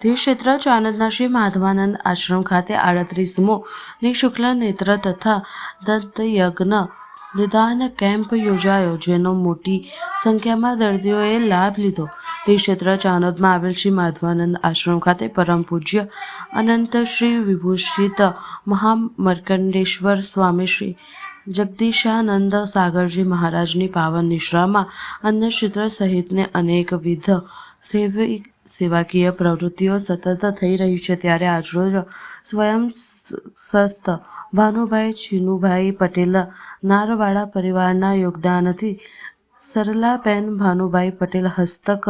તે ક્ષેત્ર ચાણંદના શ્રી માધવાનંદ આશ્રમ ખાતે આડત્રીસમો નિઃશુક્લ નેત્ર તથા દંત યજ્ઞ નિદાન કેમ્પ યોજાયો, જેનો મોટી સંખ્યામાં દર્દીઓએ લાભ લીધો. તે ક્ષેત્ર ચાણોદમાં આવેલ શ્રી માધવાનંદ આશ્રમ ખાતે પરમ પૂજ્ય અનંત શ્રી વિભૂષિત મહામર્કંડેશ્વર સ્વામી શ્રી જગદીશાનંદ સાગરજી મહારાજની પાવન નિશ્રામાં અન્નક્ષેત્ર સહિતને અનેકવિધ સેવી સેવાકીય પ્રવૃત્તિઓ સતત થઈ રહી છે ત્યારે આજરોજ સ્વયં સસ્ત ભાનુભાઈ ચીનુભાઈ પટેલ નારવાડા પરિવારના યોગદાનથી સરલાબેન ભાનુભાઈ પટેલ હસ્તક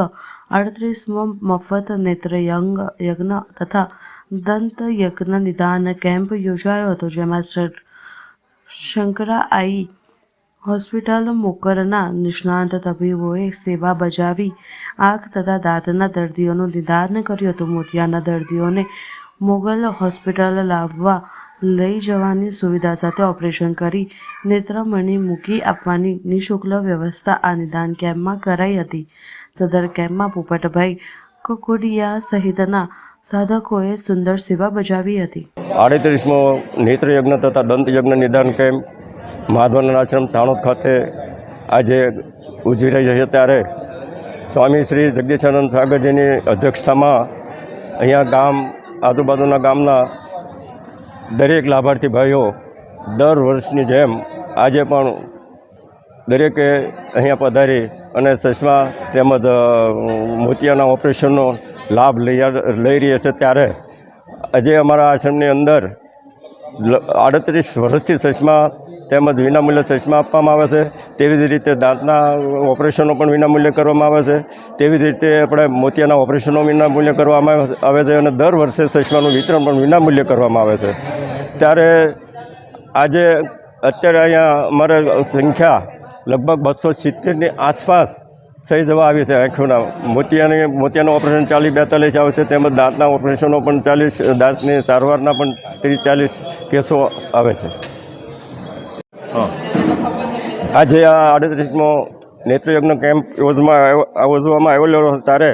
અડત્રીસમો મફત નેત્રયંગ યજ્ઞ તથા દંત યજ્ઞ નિદાન કેમ્પ યોજાયો હતો, જેમાં શંકરા આઈ હોસ્પિટલ મોકરના નિષ્ણાંત તબીબોએ સેવા બજાવી આંખ તથા દાંતના દર્દીઓનું નિદાન કર્યું હતું. મોતિયાના દર્દીઓને મોગલ હોસ્પિટલ લાવવા લઈ જવાની સુવિધા સાથે ઓપરેશન કરી નેત્રમણી મૂકી આપવાની નિઃશુલ્ક વ્યવસ્થા આ નિદાન કેમ્પમાં કરાઈ હતી. સદર કેમ્પમાં પોપટભાઈ કુકુડિયા સહિતના સાધકોએ સુંદર સેવા બજાવી હતી. આડત્રીસમો નેત્રયજ્ઞ તથા દંતયજ્ઞ નિદાન કેમ્પ માધવાનંદ આશ્રમ ચાણોદ ખાતે આજે ઉજવી રહી છે ત્યારે સ્વામી શ્રી જગદીશાનંદ સાગરજીની અધ્યક્ષતામાં અહીંયા ગામ, આજુબાજુના ગામના દરેક લાભાર્થી ભાઈઓ દર વર્ષની જેમ આજે પણ દરેકે અહીંયા પધારી અને ચશ્મા તેમજ મોતિયાના ઓપરેશનનો લાભ લઈ લઈ રહ્યા છે ત્યારે આજે અમારા આશ્રમની અંદર આડત્રીસ વર્ષથી ચશ્મા તેમજ વિનામૂલ્ય ચશ્મા આપવામાં આવે છે. તેવી જ રીતે દાંતના ઓપરેશનો પણ વિનામૂલ્યે કરવામાં આવે છે. તેવી જ રીતે આપણે મોતિયાના ઓપરેશનો વિનામૂલ્યે કરવામાં આવે છે અને દર વર્ષે ચશ્માનું વિતરણ પણ વિનામૂલ્યે કરવામાં આવે છે. ત્યારે આજે અત્યારે અહીંયા અમારે સંખ્યા લગભગ બસો સિત્તેરની આસપાસ થઈ જવા આવી છે આંખોના. મોતિયાની, મોતિયાનું ઓપરેશન ચાલીસ બેતાલીસ આવે છે. તેમજ દાંતના ઓપરેશનો પણ ચાલીસ, દાંતની સારવારના પણ ત્રીસ ચાલીસ કેસો આવે છે. આજે આ આડત્રીસમો નેત્રયજ્ઞ કેમ્પ યોજમાં યોજવામાં આવેલો ત્યારે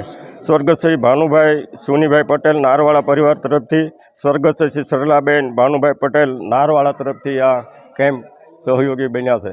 સ્વર્ગસ્થ શ્રી ભાનુભાઈ સોનીભાઈ પટેલ નારવાળા પરિવાર તરફથી સ્વર્ગસ્થ શ્રી સરલાબેન ભાનુભાઈ પટેલ નારવાળા તરફથી આ કેમ્પ સહયોગી બન્યા છે.